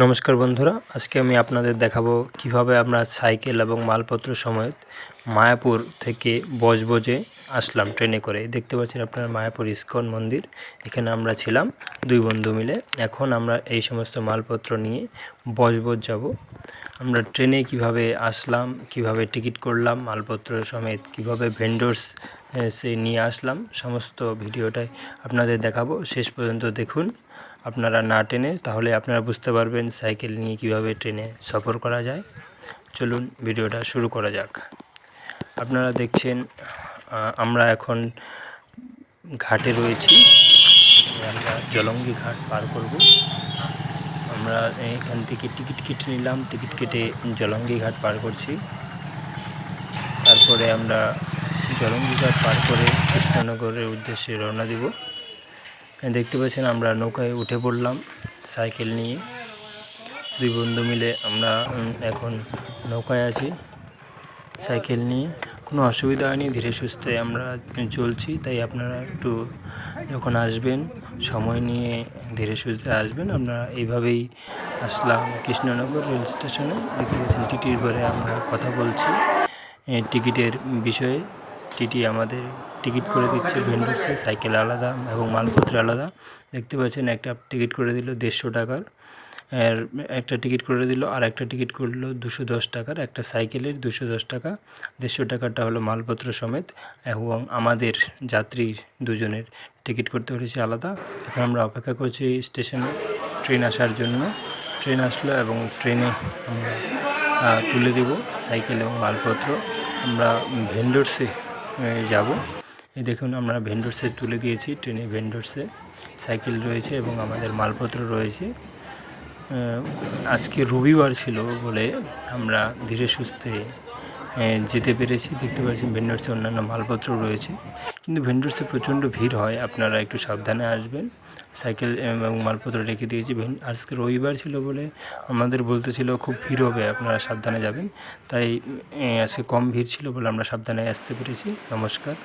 নমস্কার বন্ধুরা, আজকে আমি আপনাদের দেখাবো কীভাবে আমরা সাইকেল এবং মালপত্র সমেত মায়াপুর থেকে বজবজে আসলাম ট্রেনে করে। দেখতে পাচ্ছেন আপনারা মায়াপুর ইস্কন মন্দির, এখানে আমরা ছিলাম দুই বন্ধু মিলে। এখন আমরা এই সমস্ত মালপত্র নিয়ে বজবজ যাব। আমরা ট্রেনে কীভাবে আসলাম, কীভাবে টিকিট করলাম, মালপত্র সমেত কীভাবে ভেন্ডর্স সে নিয়ে আসলাম, সমস্ত ভিডিওটাই আপনাদের দেখাবো। শেষ পর্যন্ত দেখুন। আপনারা না টেনে তাহলে আপনারা বুঝতে পারবেন সাইকেল নিয়ে কীভাবে ট্রেনে সফর করা যায়। চলুন ভিডিওটা শুরু করা যাক। আপনারা দেখছেন আমরা এখন ঘাটে রয়েছি। আমরা জলঙ্গি ঘাট পার করব। আমরা এখান থেকে টিকিট কেটে নিলাম। টিকিট কেটে জলঙ্গি ঘাট পার করছি। তারপরে আমরা জলঙ্গি ঘাট পার করে কৃষ্ণনগরের উদ্দেশ্যে রওনা দিব। দেখতে পাচ্ছেন আমরা নৌকায় উঠে পড়লাম সাইকেল নিয়ে। দুই বন্ধু মিলে আমরা এখন নৌকায় আছি সাইকেল নিয়ে। কোনো অসুবিধা হয়নি, ধীরে সুস্থে আমরা চলছি, তাই আপনারা একটু যখন আসবেন, সময় নিয়ে ধীরে সুস্থে আসবেন। আমরা এইভাবেই আসলাম কৃষ্ণনগর রেল স্টেশনে। দেখতে পাচ্ছেন টিটির করে আমরা কথা বলছি। টিকিটের বিষয়ে টিটি আমাদের টিকিট করে দিচ্ছে ভেন্ডার্সে সাইকেল আলাদা এবং মালপত্র আলাদা। দেখতে পাচ্ছেন একটা টিকিট করে দিল দেড়শো টাকার। আর একটা টিকিট করে দিল আর একটা টিকিট করল দুশো দশ টাকার। একটা সাইকেলের দুশো দশ টাকা। দেড়শো টাকাটা হলো মালপত্র সমেত এবং আমাদের যাত্রী দুজনের টিকিট করতে পেরেছি আলাদা। এখন আমরা অপেক্ষা করছি স্টেশনে ট্রেন আসার জন্য। ট্রেন আসলো এবং ট্রেনে আমরা তুলে দেব সাইকেল এবং মালপত্র। আমরা ভেন্ডরসে যাব। এই দেখুন, আমরা ভেন্ডরসে তুলে দিয়েছি ট্রেনে ভেন্ডরসে সাইকেল রয়েছে এবং আমাদের মালপত্র রয়েছে। আজকে রবিবার ছিল বলে আমরা ধীরে সুস্থে যেতে পেরেছি। দেখতে পাচ্ছেন ভেন্ডার্সে অন্যান্য মালপত্র রয়েছে। কিন্তু ভেন্ডার্সে প্রচণ্ড ভিড় হয়। আপনারা একটু সাবধানে আসবেন। সাইকেল এবং মালপত্র রেখে দিয়েছি। আজকে রবিবার ছিল বলে আমাদের বলতেছিল খুব ভিড় হবে, আপনারা সাবধানে যাবেন। তাই আজকে কম ভিড় ছিল বলে আমরা সাবধানে আসতে পেরেছি। নমস্কার।